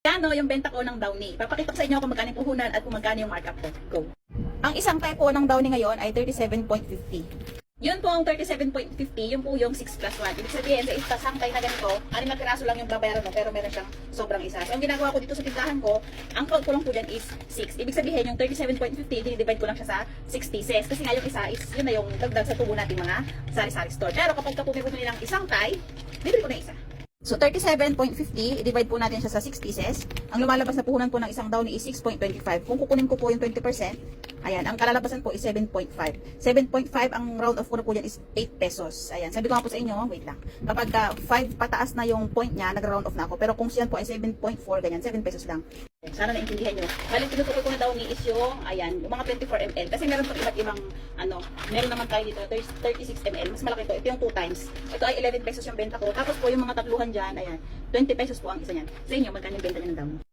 Kano yung benta ko ng Downy? Papakita ko sa inyo kung magkano yung puhunan at kung magkano yung markup ko. Go. Ang isang type po ng Downy ngayon ay 37.50. Yun po ang 37.50, yun po yung 6 plus 1. Ibig sabihin, sa isang sangkay na ganito, anim na piraso lang yung babayaran mo, pero meron siyang sobrang isa. So, ang ginagawa ko dito sa tindahan ko, ang count ko lang po dyan is 6. Ibig sabihin, yung 37.50, dinidivide ko lang siya sa 6 pieces. Kasi nga yung isa is, yun na yung dagdag sa tubo nating mga sari-sari store. Pero kapag ka po may bumili ng isang tie, bibili ko na isa. So, 37.50, i-divide po natin siya sa 6 pieces. Ang lumalabas na puhunan po ng isang downy is 6.25. Kung kukunin ko po yung 20%, ayan, ang kalalabasan po is 7.5. 7.5, ang round of ko po yan is 8 pesos. Ayan, sabi ko nga po sa inyo, wait lang. Kapag ka 5 pataas na yung point niya, nag-round off na ako. Pero kung siyan po ay 7.4, ganyan, 7 pesos lang. Sana naintindihan nyo. Balik tinutukoy ko na daw ni is yung, ayan, yung mga 24 ml. Kasi meron pang iba't ibang, ano, meron naman tayo dito, 36 ml. Mas malaki to. Ito yung 2 times. Ito ay 11 pesos yung benta ko. Tapos po yung mga tatluhan dyan, ayan, 20 pesos po ang isa niyan. Sa inyo, magkano yung benta niya ng damo?